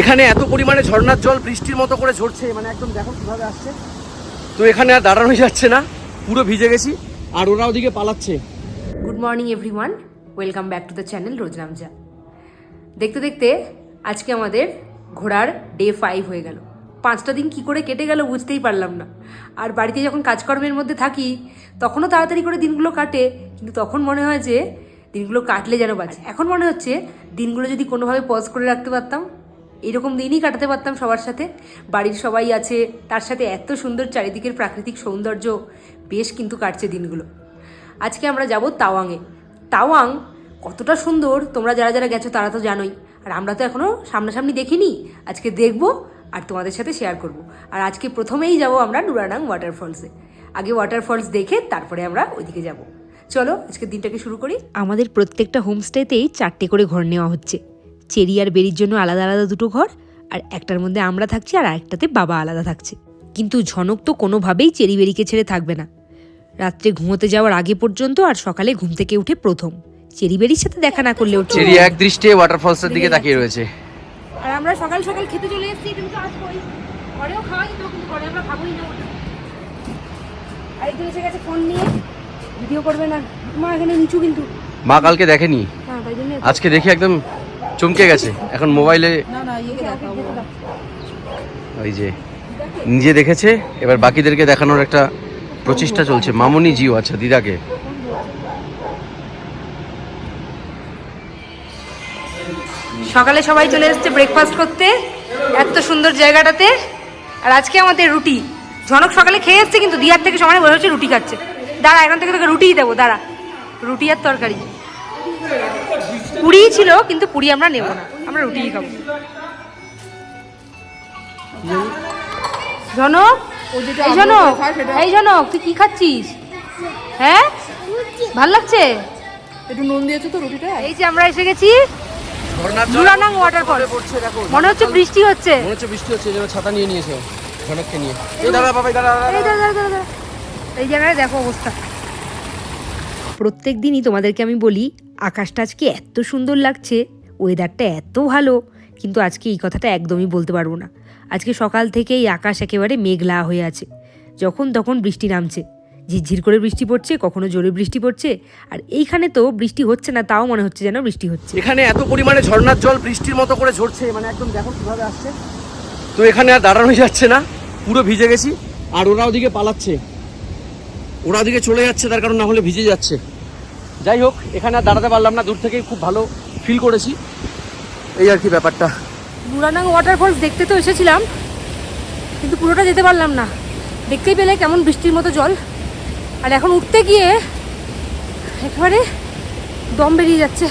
এখানে এত পরিমাণে ঝর্ণার জল বৃষ্টির মতো করে ঝরছে মানে একদম দেখো কীভাবে আসছে। তো এখানে আর দাঁড়ানো যাচ্ছে না, পুরো ভিজে গেছি, আর ওরা ওদিকে পালাচ্ছে। Good morning everyone welcome back to the channel Roznamja দেখতে দেখতে আজকে আমাদের ঘোরার ডে ফাইভ হয়ে গেল। পাঁচটা দিন কি করে কেটে গেল বুঝতেই পারলাম না। আর বাড়িতে যখন কাজকর্মের মধ্যে থাকি, তখনও তাড়াতাড়ি করে দিনগুলো কাটে, কিন্তু তখন মনে হয় যে দিনগুলো কাটলে যেন বাঁচে। এখন মনে হচ্ছে দিনগুলো যদি কোনোভাবে পজ করে রাখতে পারতাম এরকম দিনই কাটাতে পারতাম সবার সাথে। বাড়ির সবাই আছে, তার সাথে এত সুন্দর চারিদিকের প্রাকৃতিক সৌন্দর্য, বেশ কিন্তু কাটছে দিনগুলো। আজকে আমরা যাব তাওয়াংয়ে। তাওয়াং কতটা সুন্দর, তোমরা যারা যারা গেছো তারা তো জানোই। আর আমরা তো এখনও সামনাসামনি দেখিনি। আজকে দেখব আর তোমাদের সাথে শেয়ার করব। আর আজকে প্রথমেই যাব আমরা নুরানাং ওয়াটারফলসে আগে ওয়াটারফলস দেখে তারপরে আমরা ওইদিকে যাব। চলো আজকের দিনটাকে শুরু করি। আমাদের প্রত্যেকটা হোমস্টেতেই চারটে করে ঘর নেওয়া হচ্ছে। চেরি আর বেরির জন্য আলাদা আলাদা দুটো ঘর আর একটার মধ্যে আমরা থাকছি আর আরেকটাতে বাবা আলাদা থাকছে। কিন্তু ঝনক তো কোনোভাবেই চেরি বেরিকে ছেড়ে থাকবে না। রাত্রে ঘুমোতে যাওয়ার আগে পর্যন্ত আর সকালে ঘুম থেকে উঠে প্রথম। চেরিবেরির সাথে দেখা না করলেও। চেরি এক দৃষ্টে ওয়াটারফলসের দিকে তাকিয়ে রয়েছে। আর আমরা সকাল সকাল খেতে চলে এসেছি তুমি তো আসবোই। ঘরেও খাওয়া যেত কিন্তু ঘরে আমরা খাবোই না ওটা। আরেকজন এসে গেছে ফোন নিয়ে। ভিডিও করবে না। মা এখানে নিচু কিন্তু। মা কালকে দেখেনি? হ্যাঁ তাই জন্য। আজকে দেখি একদম চমকে গেছে। এখন মোবাইলে ওই যে নিজে দেখেছে এবার বাকিদেরকে দেখানোর একটা প্রচেষ্টা চলছে। মামনি জিও আচ্ছা দিদাকে। সকালে সবাই চলে এসেছে ব্রেকফাস্ট করতে এত সুন্দর জায়গাটাতে। আর আজকে আমাদের রুটি। ঝনক সকালে খেয়ে এসছে কিন্তু দিয়ার থেকে সমানে বসে হচ্ছে রুটি খাচ্ছে। দাঁড়া এখান থেকে তোকে রুটিই দেবো দাঁড়া। রুটি আর তরকারি। পুরিই ছিল কিন্তু পুরি আমরা নেব না। আমরা রুটিই খাব। ঝনক এই ঝনক এই ঝনক তুই কি খাচ্ছিস? হ্যাঁ? ভালো লাগছে? একটু নুন দিয়েছ তো রুটিটা? এই যে আমরা এসে গেছি জুরানাং ওয়াটারফল পড়ছে দেখো মনে হচ্ছে বৃষ্টি হচ্ছে। মনে হচ্ছে বৃষ্টি হচ্ছে এই জন্য ছাতা নিয়ে নিয়েছে ঝনককে নিয়ে। এই বাবাই দাঁড়া এই দাঁড়া, দাঁড়া, দাঁড়া। এই জায়গায় দেখো অবস্থা। প্রত্যেক দিনই তোমাদেরকে আমি বলি, আকাশটা আজকে এত সুন্দর লাগছে ওয়েদারটা এত ভালো, কিন্তু আজকে এই কথাটা একদমই বলতে পারব না। আজকে সকাল থেকেই আকাশ একেবারে মেঘলা হয়ে আছে। যখন তখন বৃষ্টি নামছে। ঝিরঝির করে বৃষ্টি পড়ছে, কখনো জোরে বৃষ্টি পড়ছে, আর এইখানে তো বৃষ্টি হচ্ছে না, তাও মনে হচ্ছে যেন বৃষ্টি হচ্ছে। এখানে এত পরিমাণে ঝর্ণার জল বৃষ্টির মতো করে ঝরছে মানে একদম দেখো কীভাবে আসছে। তো এখানে আর দাঁড়ানো যাচ্ছে না, পুরো ভিজে গেছি, আর ওরা ওদিকে পালাচ্ছে। ওরা ওদিকে চলে যাচ্ছে, তার কারণ না হলে ভিজে যাচ্ছে। যাই হোক এখানে আর দাঁড়াতে পারলাম না দূর থেকেই খুব ভালো ফিল করেছি। এই আর কি ব্যাপারটা। নুরানাং ওয়াটারফলস দেখতে তো এসেছিলাম কিন্তু পুরোটা যেতে পারলাম না। দেখতেই পেলে কেমন বৃষ্টির মতো জল। আর এখন উঠতে গিয়ে একেবারে দম বেরিয়ে যাচ্ছে।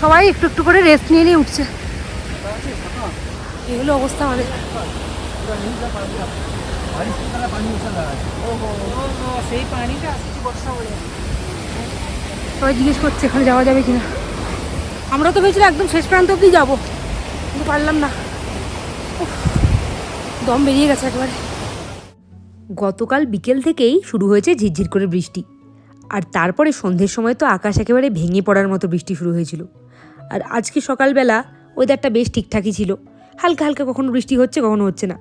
সবাই একটু একটু করে রেস্ট নিয়ে নিয়ে উঠছে। এগুলো অবস্থা আমাদের। সেই পানিটা আসছে বর্ষা বলে। সবাই জিজ্ঞেস করছে, এখানে যাওয়া যাবে কিনা। আমরা তো ভেবেছিলাম একদম শেষ প্রান্ত অব্দি যাব, কিন্তু পারলাম না। দম বেরিয়ে গেছে একেবারে। গতকাল বিকেল থেকেই শুরু হয়েছে ঝিরঝির করে বৃষ্টি। আর তারপরে সন্ধ্যের সময় তো আকাশ একেবারে ভেঙে পড়ার মতো বৃষ্টি শুরু হয়েছিল। আর আজকে সকালবেলা ওয়েদারটা বেশ ঠিকঠাকই ছিল। হালকা হালকা কখনো বৃষ্টি হচ্ছে, কখনো হচ্ছে না।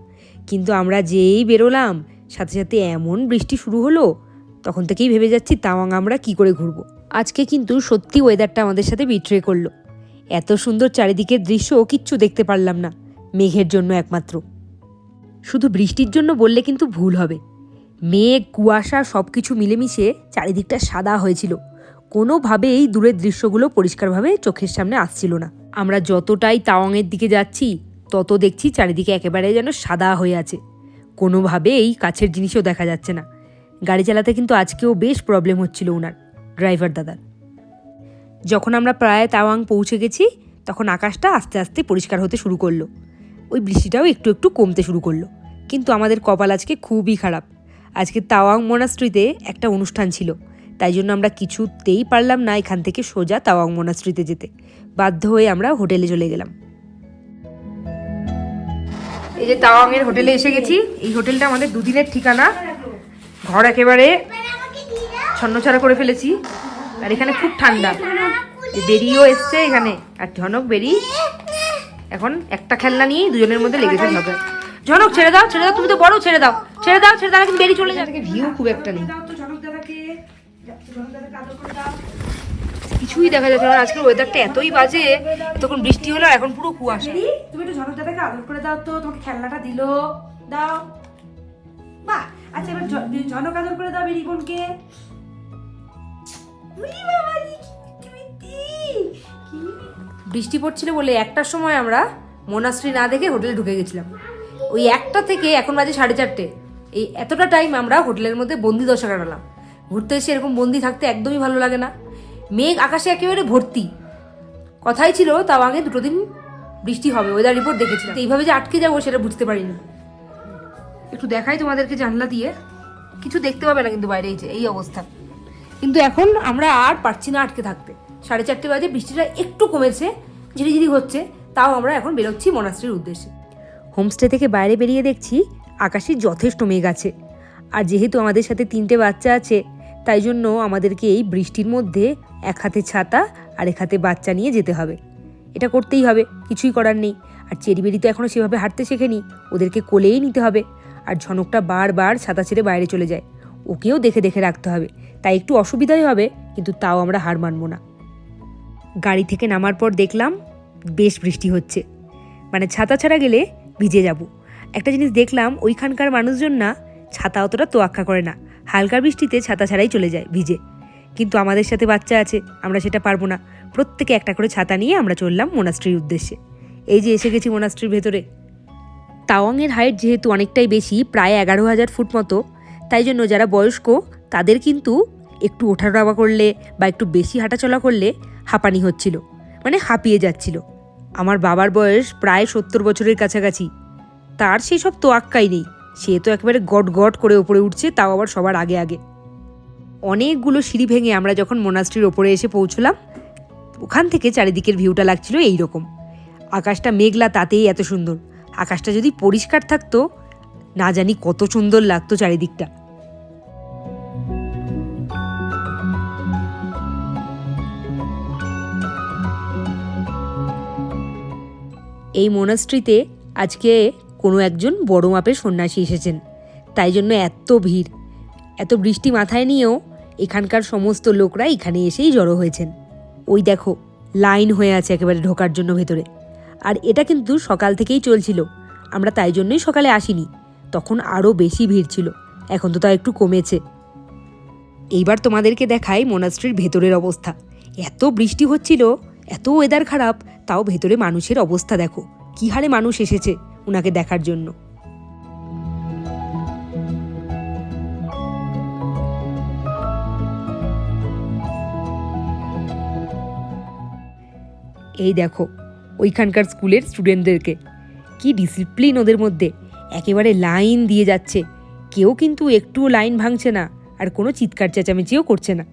কিন্তু আমরা যেই বেরোলাম, সাথে সাথে এমন বৃষ্টি শুরু হলো, তখন থেকেই ভেবে যাচ্ছি, তাওয়াং আমরা কি করে ঘুরবো? আজকে কিন্তু সত্যি ওয়েদারটা আমাদের সাথে বিট্রে করল। এত সুন্দর চারিদিকের দৃশ্য কিচ্ছু দেখতে পারলাম না, মেঘের জন্য একমাত্র। শুধু বৃষ্টির জন্য বললে কিন্তু ভুল হবে। মেঘ, কুয়াশা সব কিছু মিলেমিশে চারিদিকটা সাদা হয়েছিল। কোনোভাবেই দূরের দৃশ্যগুলো পরিষ্কারভাবে চোখের সামনে আসছিল না। আমরা যতটাই তাওয়াংয়ের দিকে যাচ্ছি, তত দেখছি চারিদিকে একেবারে যেন সাদা হয়ে আছে। কোনোভাবেই কাছের জিনিসও দেখা যাচ্ছে না। গাড়ি চালাতে কিন্তু আজকেও বেশ প্রবলেম হচ্ছিল ওনার ড্রাইভার দাদার যখন আমরা প্রায় তাওয়াং পৌঁছে গেছি, তখন আকাশটা আস্তে আস্তে পরিষ্কার হতে শুরু করল। ওই বৃষ্টিটাও একটু একটু কমতে শুরু করল। কিন্তু আমাদের কপাল আজকে খুবই খারাপ। আজকে তাওয়াং মোনাস্ট্রিতে একটা অনুষ্ঠান ছিল। তাই জন্য আমরা কিছুতেই পারলাম না এখান থেকে সোজা তাওয়াং মোনাস্ট্রিতে যেতে। বাধ্য হয়ে আমরা হোটেলে চলে গেলাম। এই যে তাওয়াংয়ের হোটেলে এসে গেছি। এই হোটেলটা আমাদের দুদিনের ঠিকানা। ঘর একেবারে ছন্নছাড়া করে ফেলেছি। আর এখানে খুব ঠান্ডা। বেরিও এসছে এখানে। আর ঝনক বেরি এখন একটা খেলনা নিয়েই দুজনের মধ্যে লেগেছে ঝগড়া ঝনক ছেড়ে দাও ছেড়ে দাও তুমি তো বড় ছেড়ে দাও। ছেড়ে দাও ছেড়ে দাও কিন্তু বেরিয়ে চলে যাবে। ভিউ খুব একটা নেই। কিছুই দেখা যাচ্ছে না। আজকের ওয়েদারটা এতই বাজে তখন বৃষ্টি হলো এখন পুরো কুয়াশা। তুমি একটু ঝনক দাদাকে আদর করে দাও তো তোমাকে খেলনাটা দিলো। দাও। বাহ! আচ্ছা এবার ঝনক আদর করে দাও বেরি বোনকে। বৃষ্টি পড়ছিল বলে একটার সময় আমরা মোনাশ্রী না দেখে হোটেলে ঢুকে গেছিলাম। ওই একটা থেকে এখন বাজে সাড়ে চারটে। এই এতটা টাইম আমরা হোটেলের মধ্যে বন্দি দশা কাটালাম। ঘুরতে এসে এরকম বন্দি থাকতে একদমই ভালো লাগে না। মেঘ আকাশে একেবারে ভর্তি। কথাই ছিল, তাও আগে দুটো দিন বৃষ্টি হবে ওয়েদার রিপোর্ট দেখেছিলাম। এইভাবে যে আটকে যাব সেটা বুঝতে পারিনি। একটু দেখাই তোমাদেরকে জানলা দিয়ে। কিছু দেখতে পাবে না কিন্তু বাইরে এই যে, এই অবস্থা। কিন্তু এখন আমরা আর পারছি না আটকে থাকতে। সাড়ে চারটে বাজে, বৃষ্টিটা একটু কমেছে, ঝিরিঝিরি হচ্ছে, তাও আমরা এখন বেরোচ্ছি মনাস্ট্রির উদ্দেশ্যে। হোমস্টে থেকে বাইরে বেরিয়ে দেখছি আকাশে যথেষ্ট মেঘ আছে। আর যেহেতু আমাদের সাথে তিনটে বাচ্চা আছে, তাই জন্য আমাদেরকে এই বৃষ্টির মধ্যে এক হাতে ছাতা আর এক হাতে বাচ্চা নিয়ে যেতে হবে। এটা করতেই হবে, কিছুই করার নেই। আর চেরিবেরি তো এখনও সেভাবে হাঁটতে শেখেনি, ওদেরকে কোলেই নিতে হবে। আর ঝনকটা বারবার ছাতা ছেড়ে বাইরে চলে যায়। ওকেও দেখে দেখে রাখতে হবে। তাই একটু অসুবিধাই হবে, কিন্তু তাও আমরা হার মানবো না। গাড়ি থেকে নামার পর দেখলাম বেশ বৃষ্টি হচ্ছে। মানে ছাতা ছাড়া গেলে ভিজে যাব। একটা জিনিস দেখলাম, ওইখানকার মানুষজন না ছাতা অতটা তোয়াক্কা করে না। হালকা বৃষ্টিতে ছাতা ছাড়াই চলে যায় ভিজে। কিন্তু আমাদের সাথে বাচ্চা আছে, আমরা সেটা পারব না। প্রত্যেকে একটা করে ছাতা নিয়ে আমরা চললাম মোনাস্ট্রির উদ্দেশ্যে। এই যে এসে গেছি মোনাস্ট্রির ভেতরে। তাওয়াংয়ের হাইট যেহেতু অনেকটাই বেশি, প্রায় এগারো হাজার ফুট মতো তাই জন্য যারা বয়স্ক, তাদের কিন্তু একটু ওঠানামা করলে বা একটু বেশি হাঁটাচলা করলে হাঁপানি হচ্ছিল মানে হাঁপিয়ে যাচ্ছিল। আমার বাবার বয়স প্রায় সত্তর বছরের কাছাকাছি। তার সেই সব তোয়াক্কাই নেই, সে তো একেবারে গট গট করে ওপরে উঠছে, তাও আবার সবার আগে আগে। অনেকগুলো সিঁড়ি ভেঙে আমরা যখন মোনাস্ট্রির ওপরে এসে পৌঁছলাম, ওখান থেকে চারিদিকের ভিউটা লাগছিল এই রকম আকাশটা মেঘলা, তাতেই এত সুন্দর। আকাশটা যদি পরিষ্কার থাকতো, না জানি কত সুন্দর লাগতো চারিদিকটা। এই মোনাস্ট্রিতে আজকে কোনো একজন বড় মাপের সন্ন্যাসী এসেছেন। তাই জন্য এত ভিড়। এত বৃষ্টি মাথায় নিয়েও এখানকার সমস্ত লোকরা এখানে এসেই জড়ো হয়েছেন। ওই দেখো, লাইন হয়ে আছে একেবারে ঢোকার জন্য ভেতরে। আর এটা কিন্তু সকাল থেকেই চলছিল। আমরা তাই জন্যই সকালে আসিনি। তখন আরও বেশি ভিড় ছিল। এখন তো তা একটু কমেছে। এইবার তোমাদেরকে দেখাই মোনাস্ট্রির ভেতরের অবস্থা। এত বৃষ্টি হচ্ছিল, এত ওয়েদার খারাপ তাও ভেতরে মানুষের অবস্থা দেখো। কি হারে মানুষ এসেছে ওনাকে দেখার জন্য। এই দেখো, ওইখানকার স্কুলের স্টুডেন্টদেরকে। কি ডিসিপ্লিন ওদের মধ্যে। একেবারে লাইন দিয়ে যাচ্ছে। কেউ কিন্তু একটুও লাইন ভাঙছে না, আর কোনো চিৎকার চেঁচামেচিও করছে না।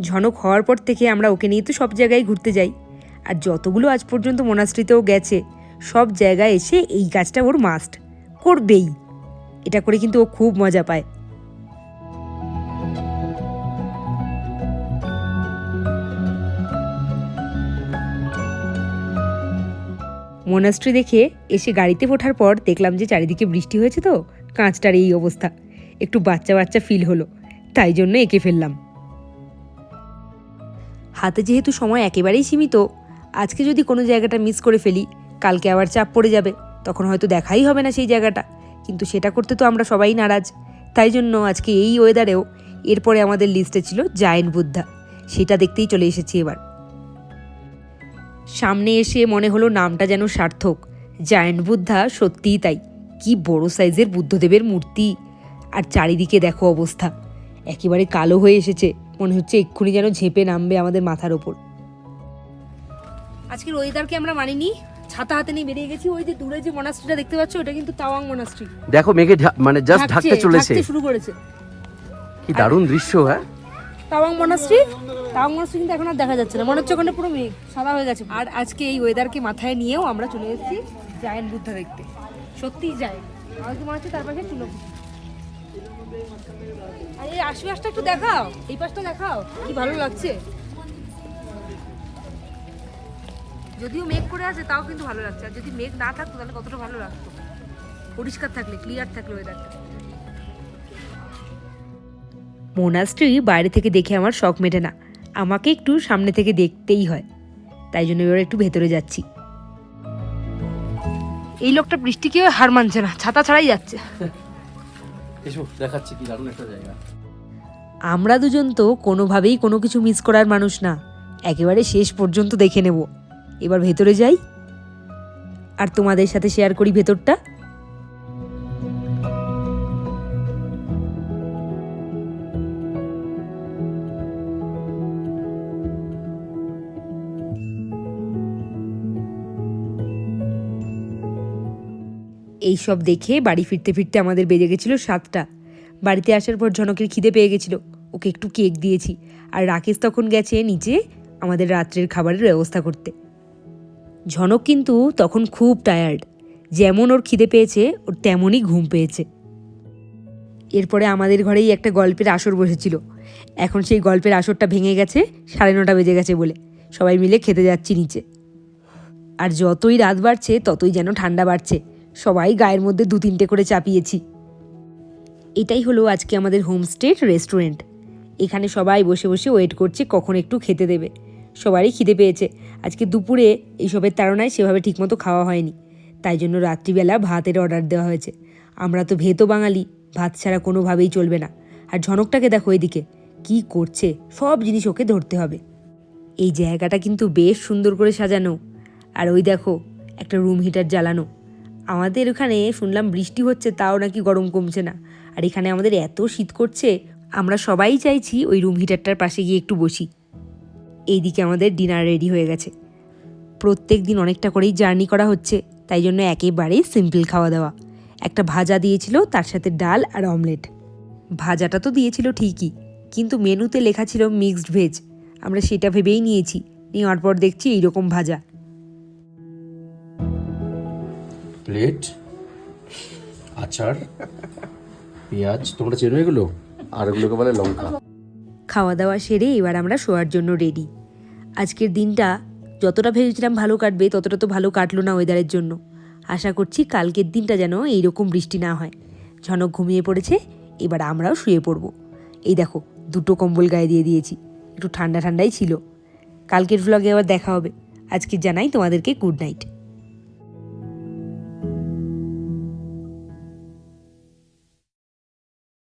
ঝনক হওয়ার পর থেকে আমরা ওকে নিয়ে তো সব জায়গায় ঘুরতে যাই। আর যতগুলো আজ পর্যন্ত মোনাস্ট্রিতেও গেছে, সব জায়গায় এসে এই কাজটা ওর মাস্ট করবেই। এটা করে কিন্তু ও খুব মজা পায়। মোনাস্ট্রি দেখে এসে গাড়িতে ওঠার পর দেখলাম যে চারিদিকে বৃষ্টি হয়েছে তো, কাঁচটার এই অবস্থা। একটু বাচ্চা বাচ্চা ফিল হলো, তাই জন্য এঁকে ফেললাম। হাতে যেহেতু সময় একেবারেই সীমিত আজকে যদি কোনো জায়গাটা মিস করে ফেলি, কালকে আবার চাপ পড়ে যাবে, তখন হয়তো দেখাই হবে না সেই জায়গাটা। কিন্তু সেটা করতে তো আমরা সবাই নারাজ। তাই জন্য আজকে এই ওয়েদারেও এরপরে আমাদের লিস্টে ছিল জায়েন বুদ্ধা। সেটা দেখতেই চলে এসেছি এবার। সামনে এসে মনে হলো নামটা যেন সার্থক। জায়ান্ট বুদ্ধা সত্যিই তাই। কি বড় সাইজের বুদ্ধদেবের মূর্তি। আর চারিদিকে দেখো অবস্থা। একেবারে কালো হয়ে এসেছে। মনে হচ্ছে এক্ষুনি যেন ঝেঁপে নামবে আমাদের মাথার ওপর। আজকের ওয়েদারকে আমরা মানিনি ছাতা হাতে নিয়ে বেরিয়ে গেছি। ওই যে দূরে যে মনাস্ট্রিটা দেখতে পাচ্ছ ওটা কিন্তু তাওয়াং মনাস্ট্রি দেখো মেঘে মানে জাস্ট ঢাকতে চলেছে। শুরু করেছে। কি দারুণ দৃশ্য হ্যাঁ? তাওয়াং মনাস্ট্রি তাওয়াং মনাস্ট্রি কিন্তু এখন আর দেখা যাচ্ছে না। মনে হচ্ছে ওখানে পুরো মেঘ সাদা হয়ে গেছে। আর আজকে এই ওয়েদারকে মাথায় নিয়েও আমরা চলে এসেছি জায়েন্ট বুদ্ধা দেখতে। সত্যিই যায় আমার কি মনে হচ্ছে তার পাশে তুলো আর এই আশপাশটা একটু দেখাও। এই পাশটা দেখাও। কি ভালো লাগছে। যদিও মেঘ করে আছে তাও কিন্তু ভালো লাগছে। আর যদি মেঘ না থাকতো তাহলে কতটা ভালো লাগতো? পরিষ্কার থাকলে ক্লিয়ার থাকলে ওয়েদারটা মোনাস্ট্রি বাইরে থেকে দেখে আমার শখ মেটে না। আমাকে একটু সামনে থেকে দেখতেই হয়। তাই জন্য এবার একটু ভেতরে যাচ্ছি। এই লোকটা বৃষ্টিকেও হার মানছে না ছাতা ছাড়াই যাচ্ছে। এসো দেখাচ্ছি কি দারুণ একটা জায়গা। আমরা দুজন তো কোনোভাবেই কোনো কিছু মিস করার মানুষ না। একেবারে শেষ পর্যন্ত দেখে নেব। এবার ভেতরে যাই আর তোমাদের সাথে শেয়ার করি ভেতরটা। এই সব দেখে বাড়ি ফিরতে ফিরতে আমাদের বেজে গেছিল সাতটা। বাড়িতে আসার পর ঝনকের খিদে পেয়ে গেছিল। ওকে একটু কেক দিয়েছি। আর রাকেশ তখন গেছে নিচে আমাদের রাত্রের খাবারের ব্যবস্থা করতে। ঝনক কিন্তু তখন খুব টায়ার্ড যেমন ওর খিদে পেয়েছে, ওর তেমনই ঘুম পেয়েছে। এরপরে আমাদের ঘরেই একটা গল্পের আসর বসেছিল। এখন সেই গল্পের আসরটা ভেঙে গেছে, সাড়ে নটা বেজে গেছে বলে। সবাই মিলে খেতে যাচ্ছি নিচে। আর যতই রাত বাড়ছে, ততই যেন ঠান্ডা বাড়ছে। সবাই গায়ের মধ্যে দু তিনটে করে চাপিয়েছি। এটাই হলো আজকে আমাদের হোমস্টে রেস্টুরেন্ট এখানে সবাই বসে বসে ওয়েট করছে কখন একটু খেতে দেবে। সবারই খিদে পেয়েছে। আজকে দুপুরে এইসবের তাড়নায় সেভাবে ঠিকমতো খাওয়া হয়নি। তাই জন্য রাত্রিবেলা ভাতের অর্ডার দেওয়া হয়েছে। আমরা তো ভেতো বাঙালি, ভাত ছাড়া কোনোভাবেই চলবে না। আর ঝনকটাকে দেখো এদিকে। কি করছে? সব জিনিস ওকে ধরতে হবে। এই জায়গাটা কিন্তু বেশ সুন্দর করে সাজানো। আর ওই দেখো, একটা রুম হিটার জ্বালানো। আমাদের ওখানে শুনলাম বৃষ্টি হচ্ছে, তাও নাকি গরম কমছে না। আর এখানে আমাদের এত শীত করছে, আমরা সবাই চাইছি ওই রুম হিটারটার পাশে গিয়ে একটু বসি। এইদিকে আমাদের ডিনার রেডি হয়ে গেছে। প্রত্যেক দিন অনেকটা করেই জার্নি করা হচ্ছে তাই জন্য একেবারেই সিম্পল খাওয়া দাওয়া। একটা ভাজা দিয়েছিল তার সাথে ডাল আর অমলেট ভাজাটা তো দিয়েছিল ঠিকই কিন্তু মেনুতে লেখা ছিল মিক্সড ভেজ আমরা সেটা ভেবেই নিয়েছি নেওয়ার পর দেখছি এইরকম ভাজা। প্লেট আচার পেঁয়াজ তোমরা চেনো এগুলো? আর এগুলোকে বলে লঙ্কা। খাওয়া দাওয়া সেরে এবার আমরা শোয়ার জন্য রেডি আজকের দিনটা যতটা ভেবেছিলাম ভালো কাটবে, ততটা তো ভালো কাটলো না ওয়েদারের জন্য। আশা করছি কালকের দিনটা যেন এইরকম বৃষ্টি না হয়। ঝনক ঘুমিয়ে পড়েছে, এবার আমরাও শুয়ে পড়ব। এই দেখো, দুটো কম্বল গায়ে দিয়ে দিয়েছি, একটু ঠান্ডা ঠান্ডাই ছিল। কালকের ভ্লগে আবার দেখা হবে। আজকে জানাই তোমাদেরকে গুড নাইট